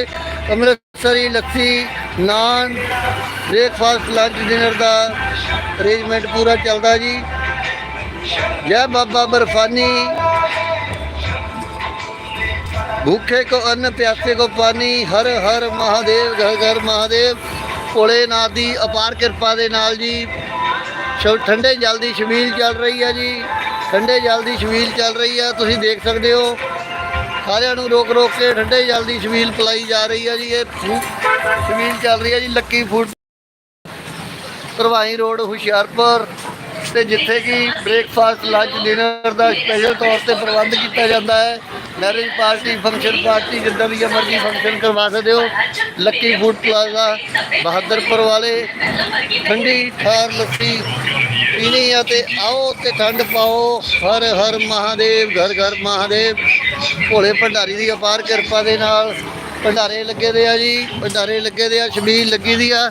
ਉੱਥੇ lassi, naan breakfast lunch dinner ਦਾ arrangement ਪੂਰਾ ਚੱਲਦਾ ਜੀ। ਜੈ ਬਾਬਾ ਬਰਫਾਨੀ। ਭੁੱਖੇ ਕੋ ਅਨ, ਪਿਆਸੇ ਕੋ ਪਾਣੀ, ਹਰ ਹਰ ਮਹਾਦੇਵ, ਘਰ ਘਰ ਮਹਾਦੇਵ। ਭੋਲੇਨਾਥ ਦੀ ਅਪਾਰ ਕਿਰਪਾ ਦੇ ਨਾਲ ਜੀ। ਠੰਡੇ ਜਲ ਦੀ ਛਬੀਲ ਚੱਲ ਰਹੀ ਹੈ ਜੀ। ਠੰਡੇ ਜਲ ਦੀ ਛਬੀਲ ਚੱਲ ਰਹੀ ਹੈ ਤੁਸੀਂ ਦੇਖ ਸਕਦੇ ਹੋ। ਸਾਰਿਆਂ ਨੂੰ ਰੋਕ ਰੋਕ ਕੇ ਠੰਡੇ ਜਲ ਦੀ ਛਬੀਲ ਪਲਾਈ ਜਾ ਰਹੀ ਹੈ ਜੀ, ਇਹ ਛਬੀਲ ਚੱਲ ਰਹੀ ਹੈ ਜੀ, ਲੱਕੀ ਫੂਡ ਪ੍ਰਵਾਹੀ ਰੋਡ ਹੁਸ਼ਿਆਰਪੁਰ ਤੇ ਜਿੱਥੇ ਕਿ ਬ੍ਰੇਕਫਾਸਟ, ਲੰਚ, ਡਿਨਰ ਦਾ ਸਪੈਸ਼ਲ ਤੌਰ ਤੇ ਪ੍ਰਬੰਧ ਕੀਤਾ ਜਾਂਦਾ ਹੈ। ਮੈਰਿਜ ਪਾਰਟੀ ਫੰਕਸ਼ਨ ਪਾਰਟੀ ਜਿੱਦਾਂ ਦੀ ਮਰਜ਼ੀ ਫੰਕਸ਼ਨ ਕਰਵਾ ਸਕਦੇ ਹੋ। ਲੱਕੀ ਫੂਡ ਪਲਾਜ਼ਾ, ਬਹਾਦਰਪੁਰ ਵਾਲੇ, ਠੰਡੀ, ਠਾਰ ਲੱਸੀ ਪੀਣੀ ਆ ਤੇ ਆਓ ਤੇ ਠੰਡ ਪਾਓ। ਹਰ ਹਰ ਮਹਾਦੇਵ, ਘਰ ਘਰ ਮਹਾਦੇਵ। ਭੋਲੇ ਭੰਡਾਰੀ ਦੀ ਅਪਾਰ ਕਿਰਪਾ ਦੇ ਨਾਲ ਭੰਡਾਰੇ ਲੱਗੇ ਦੇ ਆ ਜੀ। ਭੰਡਾਰੇ ਲੱਗੇ ਦੇ ਆ ਛਬੀਲ ਲੱਗੀ ਦੀ ਆ।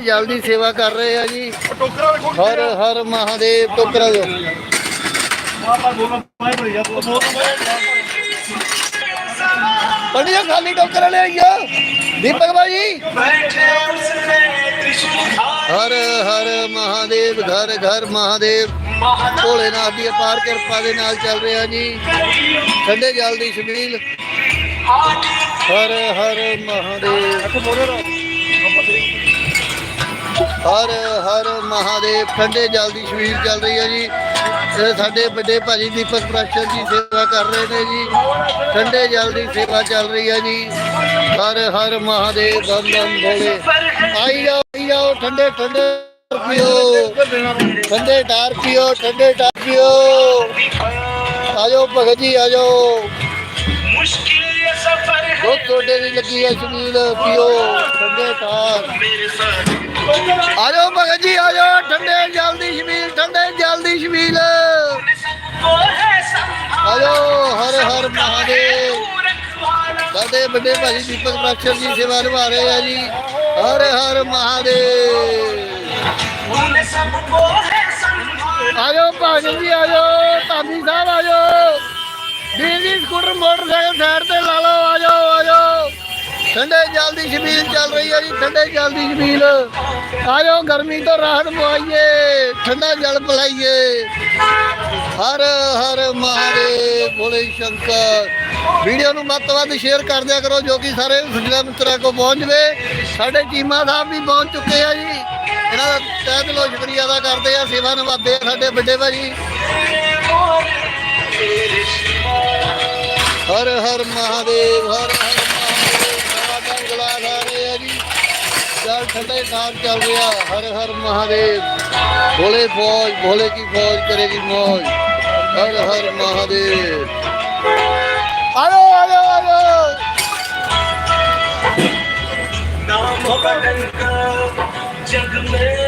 ਜਲਦੀ ਸੇਵਾ ਕਰ ਰਹੇ ਆ ਜੀ। ਹਰ ਹਰ ਮਹਾਦੇਵ ਟੋਕਰਾ ਦਿਓ ਪੰਡਿਆ ਖਾਲੀ ਟੋਕਰਾ ਲੈ ਆਈਆ ਦੀਪਕ ਭਾਈ ਹਰ ਹਰ ਮਹਾਦੇਵ, ਘਰ ਘਰ ਮਹਾਦੇਵ। ਭੋਲੇਨਾਥ ਦੀ ਅਪਾਰ ਕਿਰਪਾ ਦੇ ਨਾਲ ਚੱਲ ਰਿਹਾ ਜੀ। ਠੰਡੇ ਜਲ ਦੀ ਛਬੀਲ ਹਰ ਹਰ ਮਹਾਦੇਵ। ਹਰ ਹਰ ਮਹਾਦੇਵ, ਠੰਡੇ ਜਲ ਦੀ ਛਬੀਲ ਚੱਲ ਰਹੀ ਹੈ ਜੀ। ਤੇ ਸਾਡੇ ਵੱਡੇ ਭਾਜੀ ਦੀਪਕ ਪ੍ਰਾਸ਼ਰ ਜੀ ਸੇਵਾ ਕਰ ਰਹੇ ਨੇ ਜੀ। ਠੰਡੇ ਜਲ ਦੀ ਸੇਵਾ ਚੱਲ ਰਹੀ ਹੈ ਜੀ। ਹਰ ਹਰ ਮਹਾਦੇਵ ਦਮ ਦਮ ਆਈ ਜਾਓ ਆਈ ਜਾਓ, ਠੰਡੇ ਠੰਡੇ ਪੀਓ। ਠੰਡੇ ਡਾਰ ਪੀਓ, ਠੰਡੇ ਡਾਰ ਪੀਓ। ਆਜੋ ਭਗਤ ਜੀ ਆਜੋ ਮੁਸ਼ਕਿਲ ਇਹ ਤੁਹਾਡੇ ਦੀ ਲੱਗੀ ਹੈ ਸ਼ਮੀਲ ਪੀਓ। ਠੰਡੇ ਡਾਰ ਮੇਰੇ ਸਾਥ ਆਜੋ ਭਗਤ ਜੀ ਆਜੋ ਠੰਡੇ ਜਲਦੀ ਸ਼ਮੀਲ ਠੰਡੇ ਜਲਦੀ ਸ਼ਮੀਲ ਹਰ ਹਰ ਮਹਾਦੇਵ। ਸਾਡੇ ਵੱਡੇ ਭਾਜੀ ਦੀਪਕ ਬਖਸ਼ਰ ਜੀ ਸੇਵਾ ਨਿਭਾ ਰਹੇ ਆ ਜੀ। ਹਰ ਹਰ ਮਹਾਦੇਵ। ਆਜੋ ਭਾਜੀ ਜੀ, ਆਜੋ। ਤਾਂਦੀ ਸਾਹਿਬ, ਆਜੋ। ਵੀਰ ਸਕੂਟਰ, ਮੋਟਰਸਾਈਕਲ ਸਾਈਡ ਤੇ ਲਾ ਲਓ, ਆਜੋ ਆਜੋ। ਠੰਡੇ ਜਲਦੀ ਸ਼ਬੀਲ ਚੱਲ ਰਹੀ ਹੈ ਜੀ, ਠੰਡੇ ਜਲਦੀ ਸ਼ਬੀਲ ਆਜੋ, ਗਰਮੀ ਤੋਂ ਰਾਹਤ ਪਵਾਈਏ ਠੰਡਾ ਜਲ ਪਿਲਾਈਏ ਹਰ ਹਰ ਮਹਾਦੇਵ, ਭੋਲੇ ਸ਼ੰਕਰ। ਵੀਡੀਓ ਨੂੰ ਵੱਧ ਤੋਂ ਵੱਧ ਸ਼ੇਅਰ ਕਰ ਦਿਆ ਕਰੋ ਜੋ ਕਿ ਸਾਰੇ ਸੁਜਣਾ ਮਿੱਤਰਾਂ ਕੋ ਪਹੁੰਚ ਜਵੇ। ਸਾਡੇ ਚੀਮਾ ਸਾਹਿਬ ਵੀ ਪਹੁੰਚ ਚੁੱਕੇ ਆ ਜੀ। ਇਹਨਾਂ ਦਾ ਤਹਿ ਦਿਲੋਂ ਸ਼ੁਕਰੀਆ ਅਦਾ ਕਰਦੇ ਆ, ਸੇਵਾ ਨਿਭਾਉਂਦੇ ਆ ਸਾਡੇ ਵੱਡੇ ਭਾਜੀ। ਹਰ ਹਰ ਮਹਾਦੇਵ। ਸਦਾ ਨਾਮ ਚੱਲ ਰਿਹਾ, ਹਰ ਹਰ ਮਹਾਦੇਵ। ਭੋਲੇ ਫੌਜ, ਭੋਲੇ ਕੀ ਫੌਜ ਕਰੇਗੀ ਮੌਜ ਹਰ ਹਰ ਮਹਾਦੇਵ। ਆਇਓ ਆਇਓ ਆਇਓ ਨਾਮ ਭਗਤ ਜਗ ਮੇ